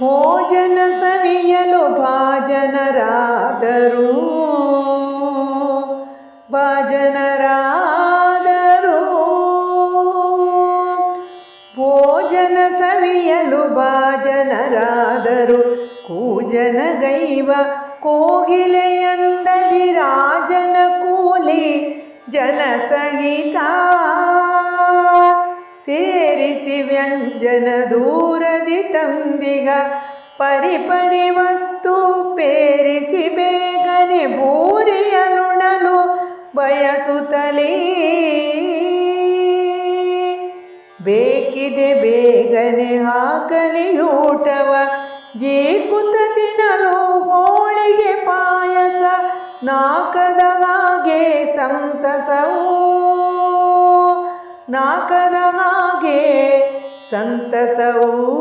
ಭೋಜನ ಸವಿಯಲು ಭಾಜನರಾದರು. ಭಾಜನರಾದರು. ಭೋಜನ ಸವಿಯಲು ಭಾಜನರಾದರು. ಕೂಜನ ದೈವ ಕೋಗಿಲೆಯಂದದಿ ರಾಜನ ಕೂಲಿ ಜನಸಹಿತ ಸೇರಿಸಿ ವ್ಯಂಜನ ದೂರದಿ ತಂದಿಗ ಪರಿಪರಿ ವಸ್ತು ಪೇರಿಸಿ ಬೇಗನೆ ಭೂರಿಯನುಣಲು ಬಯಸುತ್ತಲೇ. ಬೇಕಿದೆ ಬೇಗನೆ ಹಾಕಲಿ ಊಟವ ಜೇಕುತ ತಿನ್ನಲು ಹೋಳಿಗೆ ಪಾಯಸ ನಾಕದವಾಗೆ ಸಂತಸವು. ನಾಕದ ಸಂತಸವೂ.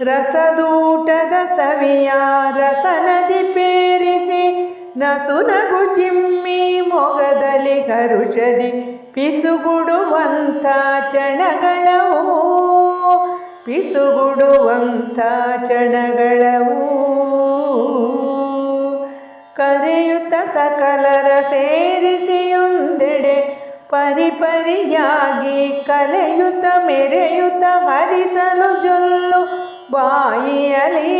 ರಸದೂಟದ ಸವಿಯ ರಸನದಿ ಪೇರಿಸಿ ನಸು ನಗು ಚಿಮ್ಮಿ ಮೊಗದಲ್ಲಿ ಕರುಷದಿ ಪಿಸುಗುಡುವಂಥ ಚಣಗಳವು. ಪಿಸುಗುಡುವಂಥ ಚಣಗಳವು. ಕರೆಯುತ್ತ ಸಕಲರ ಸೇರಿಸಿಯೊಂದೆಡೆ ಪರಿಪರಿಯಾಗಿ ಕಲೆಯುತ್ತ ಮೆರೆಯುತ್ತ ಹರಿಸಲು ಜೊಲ್ಲು ಬಾಯಿಯಲಿ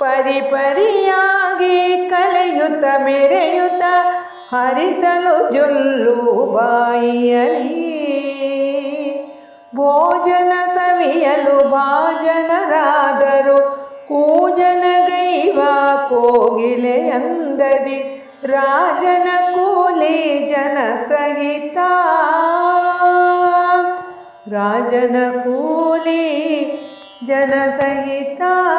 ಪರಿಪರಿಯಾಗಿ ಕಲೆಯುತ್ತ ಮೆರೆಯುತ್ತ ಹರಿಸಲು ಜೊಲ್ಲು ಬಾಯಿಯಲಿ ಭೋಜನ ಸವಿಯಲು ಭಾಜನರಾದರು ಕೂಜನಗೈವ ಕೋಗಿಲೆ राजनकुले जनसहिता। राजनकुले जनसहिता।